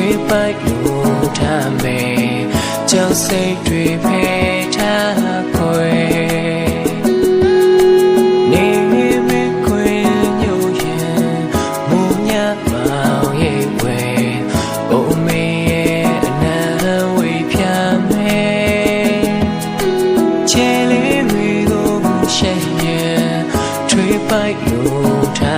တွေပိုက်လို့ထားမယ်ကြောက်စိတ်တွေဖယ်ထားခွေနေမခွေညို့ရင်မူညမောင်ရဲ့ပွဲဘုံမေရဲ့အနံဝေပြမယ်ချဲလေးတွေကိုရှဲရင်တွေပိုက်လို့ထား